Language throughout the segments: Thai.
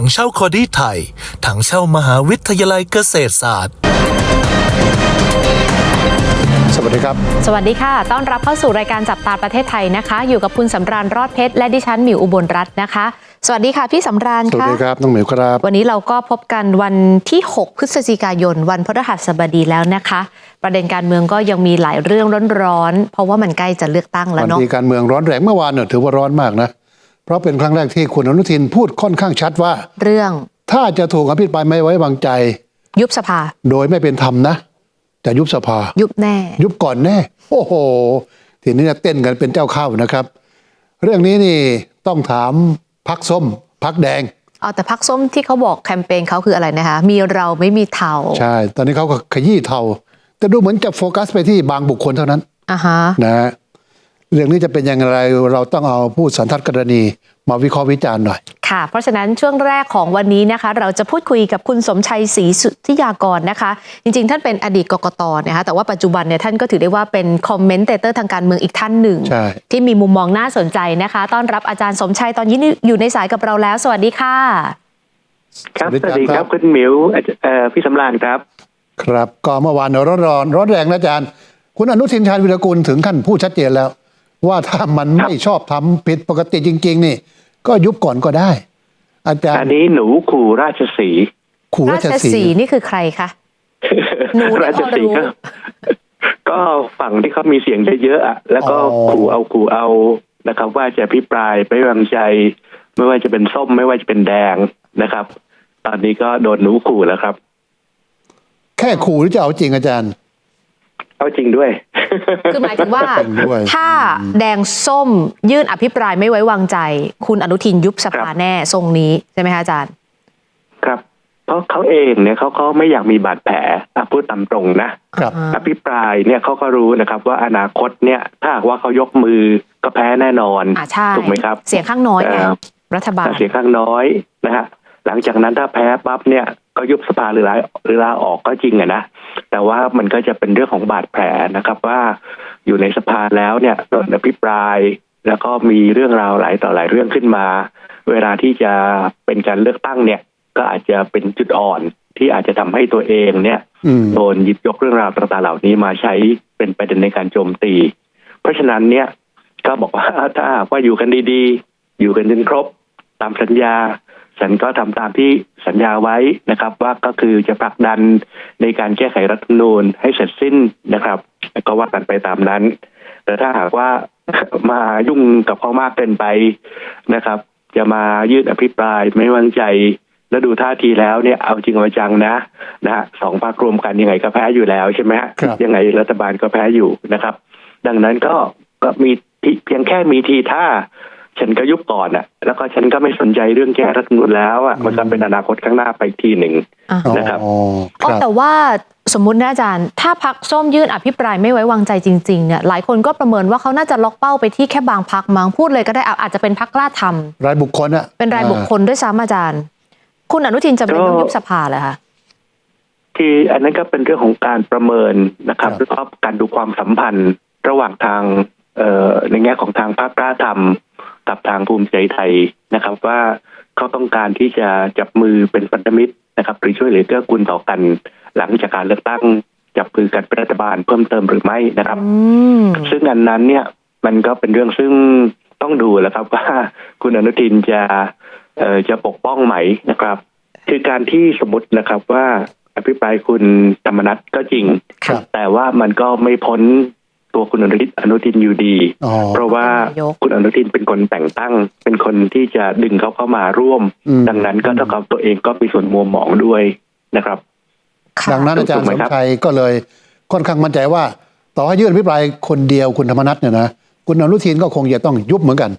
ถังเช่าคอดี้ไทย ถังเช่ามหาวิทยาลัยเกษตรศาสตร์ สวัสดีครับ สวัสดีค่ะ ต้อนรับเข้าสู่รายการจับตาประเทศไทยนะคะ อยู่กับคุณสำราญรอดเพชร และดิฉันหมิวอุบลรัตน์นะคะ สวัสดีค่ะพี่สำราญสวัสค่ะ ดีครับ น้องหมิวครับ วันนี้เราก็พบกันวันที่ 6 พฤศจิกายน วันพฤหัสบดีแล้วนะคะ ประเด็นการเมืองก็ยังมีหลายเรื่องร้อนๆ เพราะว่ามันใกล้จะเลือกตั้งแล้วัวนเนาะ ที่การเมืองร้อนแรงเมื่อวานเนี่ยถือว่าร้อนมากนะ เพราะเป็นครั้งแรกที่คุณอนุทินพูดค่อนข้างชัดว่า เรื่องถ้าจะถูกอภิปรายไม่ไว้วางใจ ยุบสภา โดยไม่เป็นธรรมนะ จะยุบสภา ยุบแน่ ยุบก่อนแน่ โอ้โห ทีนี้เต้นกันเป็นเจ้าเข้านะครับ เรื่องนี้นี่ต้องถามพักส้มพักแดงเอาแต่พักส้มที่เขาบอกแคมเปญเขาคืออะไรนะคะ มีเราไม่มีเทาใช่ ตอนนี้เขาก็ขยี้เทาแต่ดูเหมือนจะโฟกัสไปที่บางบุคคลเท่านั้นอะฮะนะฮะ เรื่องนี้จะเป็นอย่างไรเราต้องเอาผู้สันทัดกรณี มาวิเคราะห์วิจารณ์หน่อย ค่ะ เพราะฉะนั้นช่วงแรกของวันนี้นะคะ เราจะพูดคุยกับคุณสมชัยศรีสุทธิยากรนะคะ จริงๆ ท่านเป็นอดีตกกตนะคะแต่ว่าปัจจุบันเนี่ยท่านก็ถือได้ว่าเป็นคอมเมนเตเตอร์ทางการเมืองอีกท่านหนึ่ง ใช่ ที่มีมุมมองน่าสนใจนะคะ ต้อนรับอาจารย์สมชัยตอนนี้อยู่ในสายกับเราแล้ว สวัสดีค่ะ ครับสวัสดีสวัสดีคครัรับบคุณหมิวอาจเอ่อพี่สำราญครับ ครับก็เมื่อวานเนี่ยร้อนร้อนร้อนแรงนะอาจารย์ คุณอนุทินชาญวิรกุลถึงขั้นพูดชัดเจนแล้ว ว่าถ้ามันไม่ชอบทำผิดปกติจริง ๆ นี่ ก็ยุบก่อนก็ได้ อาจารอันย์นี้หนูขู่ราชสีห์ขู่ราราชชสีสีห์ห์นี่คือใครคะหนูเนี่ยราชสีห์พอรู้ก็ก็ฝั่งที่เขามีเสียงเยอะๆอะแล้วก็ขู่เอาขู่เอานะครับ ว่าจะพิปรายไม่วางใจ ไม่ว่าจะเป็นส้มไม่ว่าจะเป็นแดงนะครับ ตอนนี้ก็โดนหนูขู่แล้วครับ แค่ขู่หรือจะเอาจริงอาจารย์ เอาจริงด้วย คือหมายถึงว่าเห็นด้วยถ้าแดงส้มยื่นอภิปรายไม่ไว้วางใจ คุณอนุทินยุบสภาครับแน่ทรงนี้ใช่ไหมคะอาจารย์ ครับ เพราะเขาเองเนี่ยเขาเขาไม่อยากมีบาดแผลอะพูดตามตรงนะครับอ่าอภิปรายเนี่ยเขาก็รู้นะครับ ว่าอนาคตเนี่ย ถ้าหากว่าเขายกมือก็แพ้แน่นอนอ่าใช่ถูกไหมครับ เสียงข้างน้อยไงเอ่อรัฐบาลถ้าเสียงข้างน้อยนะฮะ หลังจากนั้นถ้าแพ้ปั๊บเนี่ยก็ยุบสภาหรือลาหรือลาออกก็จริงอะนะแต่ว่ามันก็จะเป็นเรื่องของบาดแผลนะครับว่าอยู่ในสภาแล้วเนี่ยโดนอภิปราย แล้วก็มีเรื่องราวหลายต่อหลายเรื่องขึ้นมา เวลาที่จะเป็นการเลือกตั้งเนี่ย ก็อาจจะเป็นจุดอ่อนที่อาจจะทำให้ตัวเองเนี่ยอืมโดนหยิบยกเรื่องราวต่างๆเหล่านี้มาใช้เป็นประเด็นในการโจมตี เพราะฉะนั้นเนี่ยก็บอกว่าถ้าหากว่าอยู่กันดีๆ อยู่กันจนครบตามสัญญา ฉันก็ทำตามที่สัญญาไว้นะครับ ว่าก็คือจะผลักดันในการแก้ไขรัฐธรรมนูญให้เสร็จสิ้นนะครับแล้วก็ว่ากันไปตามนั้น แต่ถ้าหากว่ามายุ่งกับเขามากเกินไปนะครับ จะมายื่นอภิปรายไม่ไว้วางใจแล้วดูท่าทีแล้วเนี่ยเอาจริงเอาจังนะนะฮะสองพรรครวมกันยังไงก็แพ้อยู่แล้วใช่ไหมฮะครับยังไงรัฐบาลก็แพ้อยู่นะครับ ดังนั้นก็ก็มีทีเพียงแค่มีทีท่า ฉันก็ยุบก่อนอะแล้วก็ฉันก็ไม่สนใจเรื่องแก้รัฐธรรมนูญแล้วอะมันก็เป็นอนาคตข้างหน้าไปอีกทีหนึ่งอะนะครับอ๋อคอ๋อรับแต่ว่าสมมุตินะอาจารย์ ถ้าพักส้มยื่นอภิปรายไม่ไว้วางใจจริงๆเนี่ยหลายคนก็ประเมินว่าเขาน่าจะล็อกเป้าไปที่แค่บางพักมั้งพูดเลยก็ได้อะอาจจะเป็นพักกล้าทำรายบุคคลอะเป็นรายบุคคลด้วยซ้ำอาจารย์ คุณอนุทินจะเป็นต้องยุบสภาเหรอคะคืออันนั้นก็เป็นเรื่องของการประเมินนะครับแล้วก็การดูความสัมพันธ์ระหว่างทางเอ่อในแง่ของทางภาคกล้าทำ กับทางภูมิใจไทยนะครับ ว่าเขาต้องการที่จะจับมือเป็นพันธมิตรนะครับหรือช่วยเหลือเกื้อกูลต่อกัน หลังจากการเลือกตั้งจับมือกันเป็นรัฐบาลเพิ่มเติมหรือไม่นะครับอืมซึ่งอันนั้นเนี่ยมันก็เป็นเรื่องซึ่งต้องดูแหล้วครับว่าคุณอนุทินจะเอ่อจะปกป้องไหมนะครับ คือการที่สมมตินะครับว่าอภิปรายคุณธรรมนัฐก็จริงครับแต่ว่ามันก็ไม่พ้น ตัวคุณอนุทินอนุทินอยู่ดีอ๋อเพราะว่าเป็นนายกคุณอนุทินเป็นคนแต่งตั้ง เป็นคนที่จะดึงเขาเข้ามาร่วมอืมดังนั้นก็เท่ากับตัวเองก็มีส่วนมัวหมองด้วยนะครับค่ะดังนั้นอาจารย์ถูกไหสมมครับชัยก็เลยค่อนข้างมั่นใจว่า ต่อให้ยื่นอภิปรายคนเดียวคุณธรรมนัฐเนี่ยนะคุณอนุทินก็คงจะต้องยุบเหมือนกัน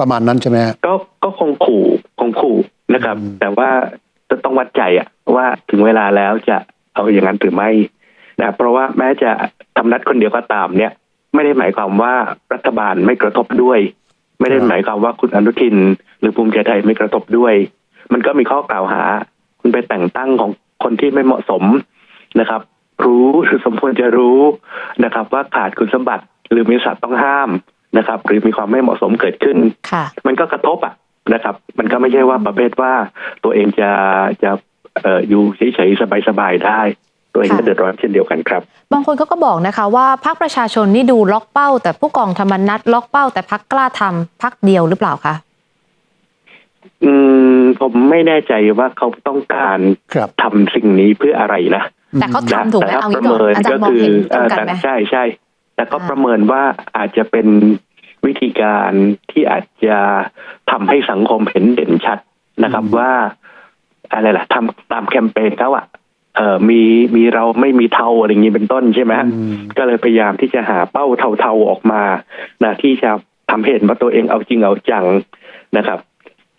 ประมาณนั้นใช่ไหมฮะก็ก็คงขู่คงขู่นะครับอืมแต่ว่าจะต้องวัดใจอะว่าถึงเวลาแล้วจะเอาอย่างนั้นหรือไม่ นะเพราะว่าแม้จะทำนัดคนเดียวก็ตามเนี่ย ไม่ได้หมายความว่ารัฐบาลไม่กระทบด้วย ไม่ได้หมายความว่าคุณอนุทิน หรือภูมิใจไทยไม่กระทบด้วย มันก็มีข้อกล่าวหา คุณไปแต่งตั้งของคนที่ไม่เหมาะสมนะครับ รู้หรือสมควรจะรู้นะครับ ว่าขาดคุณสมบัติหรือมีสัตว์ต้องห้ามนะครับ หรือมีความไม่เหมาะสมเกิดขึ้นค่ะมันก็กระทบอะนะครับ มันก็ไม่ใช่ว่าประเภทว่าตัวเองจะจะเอ่ออยู่เฉยๆสบายๆได้ ตัวเองก็ค่ะเดือดร้อนเช่นเดียวกันครับ บางคนเขาก็บอกนะคะว่าพักประชาชนนี่ดูล็อกเป้า แต่ผู้กองธรรมนัตล็อกเป้า แต่พักกล้าทำพักเดียวหรือเปล่าคะอืมผมไม่แน่ใจว่าเขาต้องการครับทำสิ่งนี้เพื่ออะไรนะแต่เขาทำถูกไหมแต่ถ้าเอาปงี้ระก่อนเมินอาจารก็ย์มองคือเห็นตเอ่รงอกันแต่ไหมใช่ใช่แต่ก็อ่าประเมินว่าอาจจะเป็นวิธีการที่อาจจะทำให้สังคมเห็นเด่นชัดนะครับอืมว่าอะไรล่ะทำตามแคมเปญเขาอะ เออมีมีเราไม่มีเทาอะไรอย่างนี้เป็นต้นใช่ไหมฮะอืมก็เลยพยายามที่จะหาเป้าเทาๆออกมานะที่จะทำให้เห็นว่าตัวเองเอาจริงเอาจังนะครับ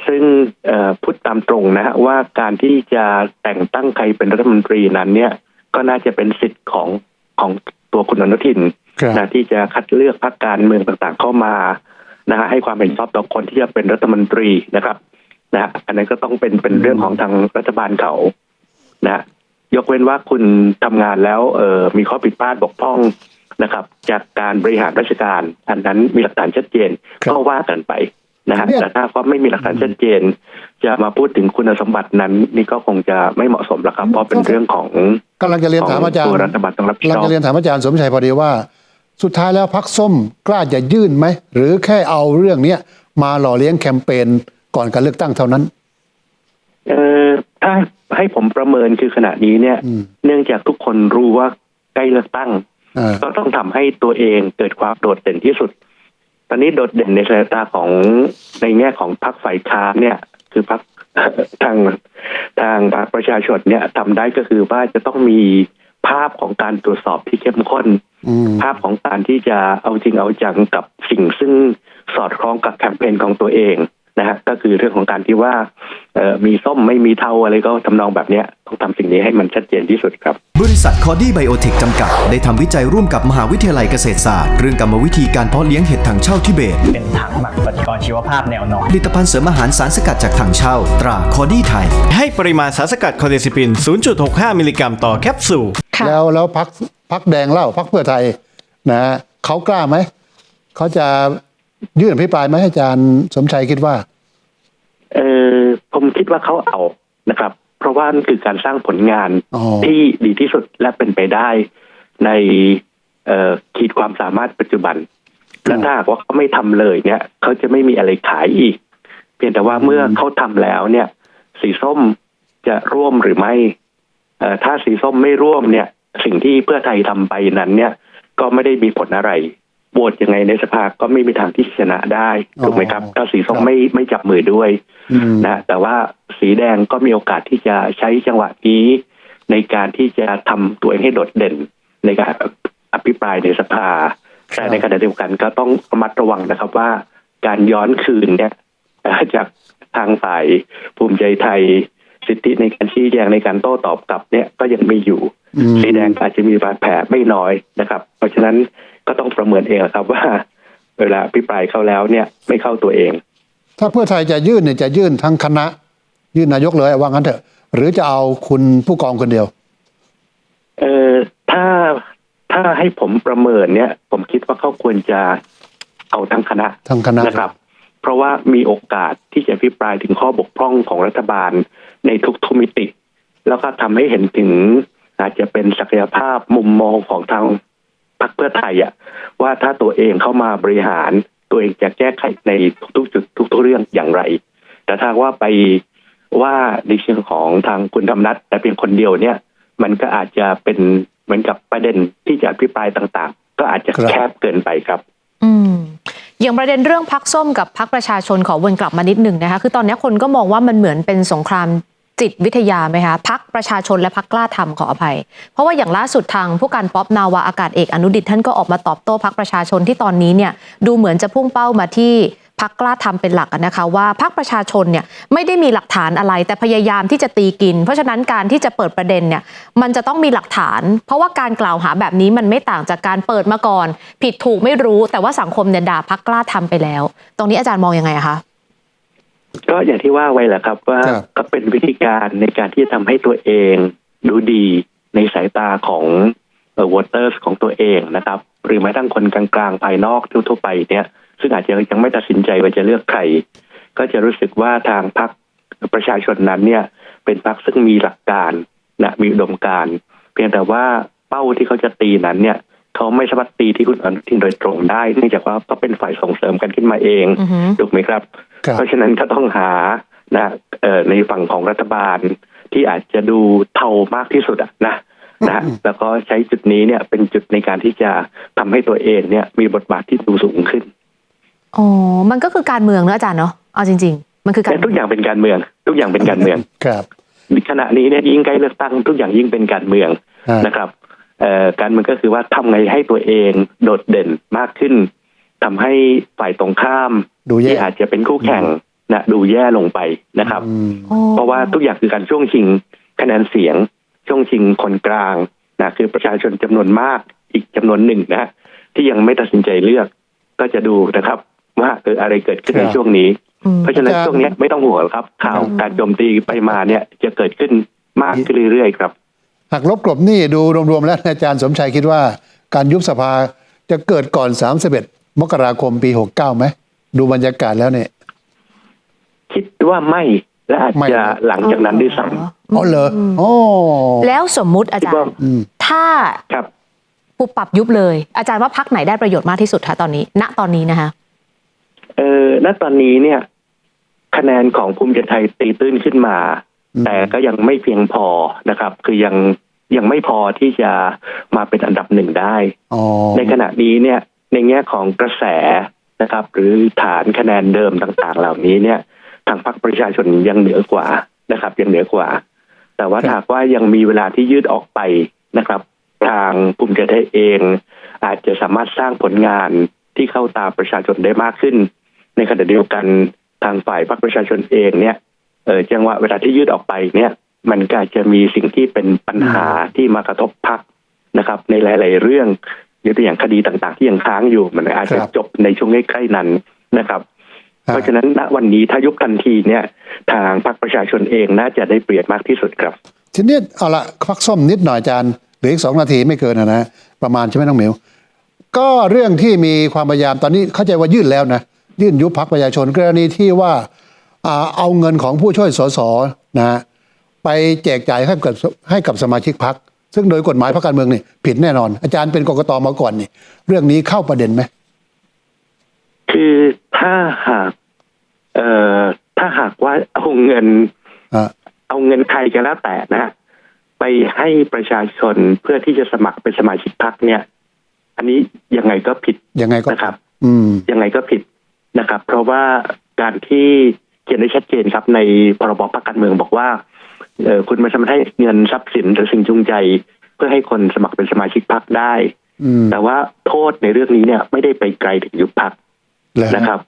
ซึ่งเอ่อพูดตามตรงนะฮะว่าการที่จะแต่งตั้งใครเป็นรัฐมนตรีนั้น เนี่ย ก็น่าจะเป็นสิทธิ์ของของตัวคุณอนุทินครับนะที่จะคัดเลือกพรรคการเมืองต่างๆเข้ามานะฮะให้ความเห็นชอบต่อคนที่จะเป็นรัฐมนตรีนะครับนะฮะอันนั้นก็ต้องเป็นเป็นเรื่องของทางรัฐบาลเขานะฮะ ยกเว้นว่าคุณทำงานแล้วเออมีข้อผิดพลาดบกพร่องนะครับ จากการบริหารราชการอันนั้นมีหลักฐานชัดเจนครับก็ว่ากันไปนะฮะเนี่ยแต่ถ้าว่าไม่มีหลักฐานชัดเจน จะมาพูดถึงคุณสมบัตินั้น นี่ก็คงจะไม่เหมาะสมแล้วครับเพราะเป็นเรื่องของกำลังจะเรียนถามอาจารขงย์ตัวรัฐบาลต้องรับผิดกำลัชงอบจะเรียนถามอาจารย์สมชัยพอดีว่า สุดท้ายแล้วพักส้มกล้าจะยื่นไหมหรือแค่เอาเรื่องเนี้ยมาหล่อเลี้ยงแคมเปญก่อนการเลือกตั้งเท่านั้น เออถ้า ให้ผมประเมินคือขณะนี้เนี่ยอืมเนื่องจากทุกคนรู้ว่าใกล้เลือกตั้งอ่าก็ต้องทำให้ตัวเองเกิดความโดดเด่นที่สุด ตอนนี้โดดเด่นในสายตาของในแง่ของพรรคฝ่ายค้านเนี่ย คือพรรคทางทางพรรคประชาชนเนี่ยทำได้ก็คือว่าจะต้องมีภาพของการตรวจสอบที่เข้มข้นอืมภาพของการที่จะเอาจริงเอาจังกับสิ่งซึ่งสอดคล้องกับแคมเปญของตัวเอง นะฮะก็คือเรื่องของการที่ว่าเอ่อมีส้มไม่มีเทาอะไรก็ทำนองแบบเนี้ยต้องทำสิ่งนี้ให้มันชัดเจนที่สุดครับ บริษัทคอดี้ไบโอเทคจำกัด ได้ทำวิจัยร่วมกับมหาวิทยาลัยเกษตรศาสตร์ เรื่องกรรมวิธีการเพาะเลี้ยงเห็ดถังเช่าทิเบต เป็นถังหมักปฏิกรณ์ชีวภาพแนวนอนผลิตภัณฑ์เสริมอาหารสารสกัดจากถังเช่า ตราคอดี้ไทย ให้ปริมาณสารสกัดคอเดซิปิน 0.65 มิลลิกรัมต่อแคปซูลค่ะแล้วแล้วพักพักแดงเล่าพักเพื่อไทยนะฮะเขากล้าไหมเขาจะ ยื่นอภิปรายไหมอาจารย์สมชัยคิดว่า เออผมคิดว่าเขาเอานะครับ เพราะว่านั่นคือการสร้างผลงานอ๋อที่ดีที่สุดและเป็นไปได้ในเอ่อขีดความสามารถปัจจุบัน และถ้าหากว่าเขาไม่ทำเลยเนี่ยเขาจะไม่มีอะไรขายอีก เพียงแต่ว่าเมื่อเขาทำแล้วเนี่ย สีส้มจะร่วมหรือไม่เอ่อถ้าสีส้มไม่ร่วมเนี่ย สิ่งที่เพื่อไทยทำไปนั้น เนี่ย ก็ไม่ได้มีผลอะไร โหวตยังไงในสภาก็ไม่มีทางที่จะชนะได้ถูกไหมครับอ๋อถ้าสีส้มครับไม่ไม่จับมือด้วยอืมนะแต่ว่าสีแดงก็มีโอกาสที่จะใช้จังหวะนี้ ในการที่จะทำตัวเองให้โดดเด่นในการอภิปรายในสภาครับแต่ในขณะเดียวกันก็ต้องระมัดระวังนะครับว่า การย้อนคืนเนี่ยเอ่อจากทางฝ่ายภูมิใจไทยสิทธิในการชี้แจงในการโต้ตอบกลับเนี่ยก็ยังมีอยู่อืมสีแดงอาจจะมีบาดแผลไม่น้อยนะครับ เพราะฉะนั้น ก็ต้องประเมินเองครับว่า เวลาอภิปรายเข้าแล้วเนี่ยไม่เข้าตัวเอง ถ้าเพื่อไทยจะยื่นเนี่ยจะยื่นทั้งคณะ ยื่นนายกเลยว่างั้นเถอะ หรือจะเอาคุณผู้กองคนเดียว เออถ้าถ้าให้ผมประเมินเนี่ย ผมคิดว่าเขาควรจะเอาทั้งคณะทั้งคณะนะครับ เพราะว่ามีโอกาสที่จะพิปรายถึงข้อบกพร่องของรัฐบาลในทุกทุกมิติ แล้วก็ทำให้เห็นถึงอาจจะเป็นศักยภาพมุมมองของทาง พรรคเพื่อไทยอะว่าถ้าตัวเองเข้ามาบริหารตัวเองจะแก้ไขในทุกๆจุดทุกๆเรื่องอย่างไร แต่ถ้าว่าไปว่าในเชิงของทางคุณธรรมนัฐแต่เพียงคนเดียวเนี่ย มันก็อาจจะเป็นเหมือนกับประเด็นที่จะอภิปรายต่างๆ ก็อาจจะครับแคบเกินไปครับ อืมอย่างประเด็นเรื่องพักส้มกับพักประชาชนขอวนกลับมานิดหนึ่งนะคะ คือตอนนี้คนก็มองว่ามันเหมือนเป็นสงคราม จิตวิทยาไหมคะพักประชาชนและพักกล้าทำขออภัย เพราะว่าอย่างล่าสุดทางผู้การป๊อปนาวาอากาศเอกอนุดิตท่านก็ออกมาตอบโต้พักประชาชนที่ตอนนี้เนี่ยดูเหมือนจะพุ่งเป้ามาที่พักกล้าทำเป็นหลักนะคะว่าพักประชาชนเนี่ยไม่ได้มีหลักฐานอะไร แต่พยายามที่จะตีกิน เพราะฉะนั้นการที่จะเปิดประเด็นเนี่ยมันจะต้องมีหลักฐาน เพราะว่าการกล่าวหาแบบนี้มันไม่ต่างจากการเปิดมาก่อน ผิดถูกไม่รู้แต่ว่าสังคมเนี่ยด่าพักกล้าทำไปแล้ว ตรงนี้อาจารย์มองยังไงคะ ก็อย่างที่ว่าไว้แหละครับว่าครับก็เป็นวิธีการในการที่จะทำให้ตัวเองดูดีในสายตาของเอ่อวอเตอร์ของตัวเองนะครับ หรือแม้ทั้งคนกลางๆภายนอกทั่วๆไปเนี่ยซึ่งอาจจะยังไม่ตัดสินใจว่าจะเลือกใคร ก็จะรู้สึกว่าทางพรรคประชาชนนั้นเนี่ย เป็นพรรคซึ่งมีหลักการนะมีอุดมการณ์เพียงแต่ว่าเป้าที่เขาจะตีนั้นเนี่ย เขาไม่สามารถตีที่คุณอนุทินโดยตรงได้เนื่องจากว่าเขาเป็นฝ่ายส่งเสริมกันขึ้นมาเองอือหือถูกไหมครับครับ เพราะฉะนั้นก็ต้องหานะเอ่อในฝั่งของรัฐบาลที่อาจจะดูเทามากที่สุดอะนะนะแล้วก็ใช้จุดนี้เนี่ยเป็นจุดในการที่จะทำให้ตัวเองเนี่ยมีบทบาทที่ดูสูงขึ้นอ๋อมันก็คือการเมืองเนอะอาจารย์เนาะเอาจริง ๆ มันคือการแต่ทุกอย่างเป็นการเมือง ทุกอย่างเป็นการเมืองครับขณะนี้เนี่ยยิ่งใกล้เลือกตั้งทุกอย่างยิ่งเป็นการเมืองอ่านนะครับเอ่อ การเมืองก็คือว่าทำไงให้ตัวเองโดดเด่นมากขึ้นทำให้ฝ่ายตรงข้ามดูแย่ที่อาจจะเป็นคู่แข่งนะดูแย่ลงไปนะครับอืมอ๋อเพราะว่าทุกอย่างคือการช่วงชิงคะแนนเสียง ช่วงชิงคนกลางนะคือประชาชนจำนวนมากอีกจำนวนหนึ่งนะฮะที่ยังไม่ตัดสินใจเลือก ก็จะดูนะครับ ว่าเอออะไรเกิดขึ้นในครับช่วงนี้อืมเพราะฉะนั้นอาจารย์ช่วงเนี้ยไม่ต้องห่วงหรอกครับ ข่าวอืมการโจมตีไปมาเนี่ยจะเกิดขึ้นมากขึ้นเรื่อยๆครับ หักลบกลบหนี่ดูรวมๆแล้วอาจารย์สมชัยคิดว่า การยุบสภาจะเกิดก่อน31มกราคมปี 69ไหมดูบรรยากาศแล้วเนี่ย คิดว่าไม่และอาจไม่จะหลังจากนั้นด้วยซ้อ๋อเหรออ๋อแล้วสมมุติอาำคิดจารว่าย์อืมถ้าครับปุบปรับยุบเลย อาจารย์ว่าพักไหนได้ประโยชน์มากที่สุดคะตอนนี้ ณตอนนี้นะคะเออณตอนนี้เนี่ย คะแนนของภูมิใจไทยตีตื้นขึ้นมาอืม แต่ก็ยังไม่เพียงพอนะครับ คือยังยังไม่พอที่จะมาเป็นอันดับหนึ่งได้อ๋อในขณะนี้เนี่ยในแง่ของกระแสนะครับ หรือฐานคะแนนเดิมต่าง ๆ เหล่านี้เนี่ย ทางพรรคประชาชนยังเหนือกว่านะครับ ยังเหนือกว่า แต่ว่าครับหากว่ายังมีเวลาที่ยืดออกไปนะครับ ทางภูมิใจไทยเอง อาจจะสามารถสร้างผลงานที่เข้าตาประชาชนได้มากขึ้น ในขณะเดียวกันทางฝ่ายพรรคประชาชนเองเนี่ย เออจังหวะเวลาที่ยืดออกไปเนี่ย มันก็อาจจะมีสิ่งที่เป็นปัญหาที่มากระทบพรรคนะครับ ในหลาย ๆ เรื่องยกตัวอย่างคดีต่าง ๆ ที่ยังค้างอยู่มันอาจจะครับจบในช่วงใกล้ๆนั้นนะครับฮะเพราะฉะนั้นณวันนี้ถ้ายุบทันทีเนี่ย ทางพรรคประชาชนเองน่าจะได้เปรียบมากที่สุดครับ ทีนี้เอาละพักส้มนิดหน่อยอาจารย์เหลืออีกสองนาทีไม่เกินนะนะประมาณใช่ไหมน้องเหมียวก็เรื่องที่มีความพยายามตอนนี้เข้าใจว่ายื่นแล้วนะยื่นยุบพักประชาชนกรณีที่ว่าอ่า เอาเงินของผู้ช่วยสสนะฮะไปแจกจ่ายให้กับให้กับสมาชิกพักซึ่งโดยกฎหมายพรรคการเมืองนี่ผิดแน่นอน อาจารย์เป็นกกตมาก่อนนี่ เรื่องนี้เข้าประเด็นไหมคือถ้าหาก เอ่อถ้าหากว่าเอาเงินอ่าเอาเงินใครก็แล้วแต่นะฮะไปให้ประชาชนเพื่อที่จะสมัครเป็นสมาชิกพรรคเนี่ย อันนี้ยังไงก็ผิดยังไงก็นะครับ อืมยังไงก็ผิดนะครับ เพราะว่าการที่ เขียนได้ชัดเจนครับ ในพรบพรรคการเมืองบอกว่าเออคุณมาสามารถให้เงินทรัพย์สินหรือสิ่งจูงใจ เพื่อให้คนสมัครเป็นสมาชิกพรรคได้อืมแต่ว่าโทษในเรื่องนี้เนี่ยไม่ได้ไปไกลถึงยุบพรรคเหรอนะครับ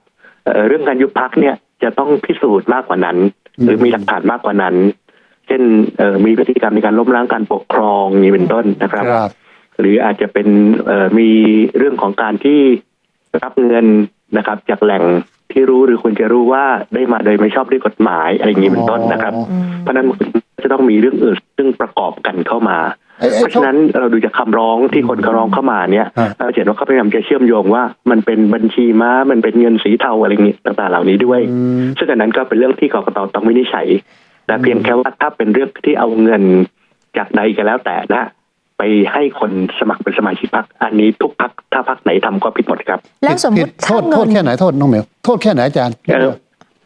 เอ่อเรื่องการยุบพักเนี่ยจะต้องพิสูจน์มากกว่านั้นอืมหรือมีหลักฐานมากกว่านั้น เช่นเอ่อมีพฤติกรรมในการล้มล้างการปกครองอย่างนี้เป็นต้นนะครับครับ หรืออาจจะเป็นเอ่อมีเรื่องของการที่รับเงินนะครับ จากแหล่ง ที่รู้หรือควรจะรู้ว่าได้มาโดยไม่ชอบด้วยกฎหมายอะไรอย่างนี้เป็นต้นนะครับอ๋ออืมเพราะฉะนั้นจะต้องมีเรื่องอื่นซึ่งประกอบกันเข้ามาไอ้ไอ้เพราะฉะนั้นเราดูจากคำร้องที่คนเขาร้องเข้ามาเนี่ยฮะเราจะเห็นว่าเขาพยายามจะเชื่อมโยงว่ามันเป็นบัญชีม้ามันเป็นเงินสีเทาอะไรอย่างนี้ต่างๆเหล่านี้ด้วยอืมซึ่งอันนั้นก็เป็นเรื่องที่กรกตต้องวินิจฉัยแต่เพียงแค่ว่าถ้าเป็นเรื่องที่เอาเงินจากใดก็แล้วแต่นะ ไปให้คนสมัครเป็นสมาชิกพรรคอันนี้ทุกพรรคถ้าพรรคไหนทำก็ผิดหมดครับ แล้วสมมผิติดโทถ้าษเงิโทษนแค่ไหนโทษน้องเหมียวโทษแค่ไหนอาจารย์เออ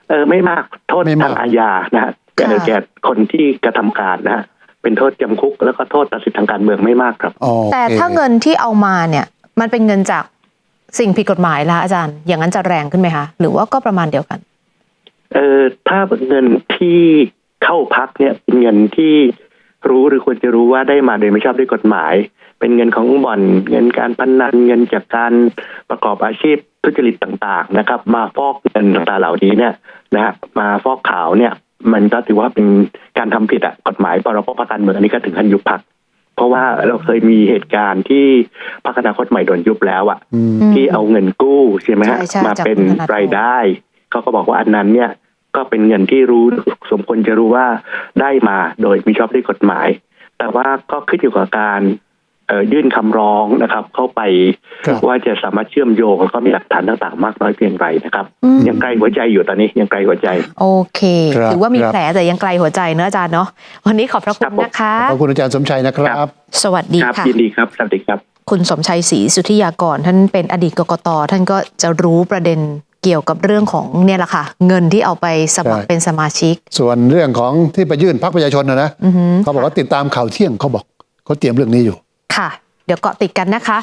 เออไม่มากโทษไม่มากทางอาญานะฮะแก่ค่ะแก่คนที่กระทำการนะฮะเป็นโทษจำคุกแล้วก็โทษตัดสิทธิทางการเมืองไม่มากครับอ๋อแต่โอคถ้าเงินที่เอามาเนี่ยมันเป็นเงินจากสิ่งผิดกฎหมายละอาจารย์ อย่างนั้นจะแรงขึ้นไหมคะ หรือว่าก็ประมาณเดียวกัน เออถ้าเงินที่เข้าพักเนี่ยเป็นเงินที่ รู้หรือควรจะรู้ว่าได้มาโดยไม่ชอบด้วยกฎหมาย เป็นเงินของบ่อน เงินการพนันเงินจากการประกอบอาชีพทุจริตต่างๆ นะครับ มาฟอกเงินต่างๆเหล่านี้เนี่ยนะฮะมาฟอกขาวเนี่ย มันก็ถือว่าเป็นการทำผิดอะกฎหมายปรบประการเมืองอันนี้ก็ถึงขั้นยุบพักเพราะว่าเราเคยมีเหตุการณ์ที่พรรคอนาคตใหม่โดนยุบแล้วอะอืมอืมที่เอาเงินกู้ใช่ไหมฮะใช่ใช่มาจากเป็นคุณธนาธรรายได้เขาก็บอกว่าอันนั้นเนี่ย ก็เป็นเงินที่รู้สมควรจะรู้ว่าได้มาโดยมิชอบด้วยกฎหมาย แต่ว่าก็ขึ้นอยู่กับการเอ่อยื่นคำร้องนะครับ เข้าไปครับว่าจะสามารถเชื่อมโยงแล้วก็มีหลักฐานต่างๆ มากน้อยเพียงไรนะครับอืมยังไกลหัวใจอยู่ตอนนี้ยังไกลหัวใจ โอเคครับถือว่ามีครับแผลแต่ยังไกลหัวใจเนอะอาจารย์เนาะวันนี้ขอบพระคุครัณบผมนะคะขอบคุณอาจารย์สมชัยนะครับ สวัสดีครับค่ะยินดีครับสวัสดีครับ คุณสมชัยศรีสุทธิยากรท่านเป็นอดีตกกตท่านก็จะรู้ประเด็น เกี่ยวกับเรื่องของเนี่ยแหละค่ะ เงินที่เอาไปสมัครใช่ เป็นสมาชิก ส่วนเรื่องของที่ไปยื่นพักประชาชนนะนะอือหือเขาบอกว่าติดตามข่าวเที่ยงเขาบอกเขาเตรียมเรื่องนี้อยู่ ค่ะ เดี๋ยวเกาะติดกันนะคะ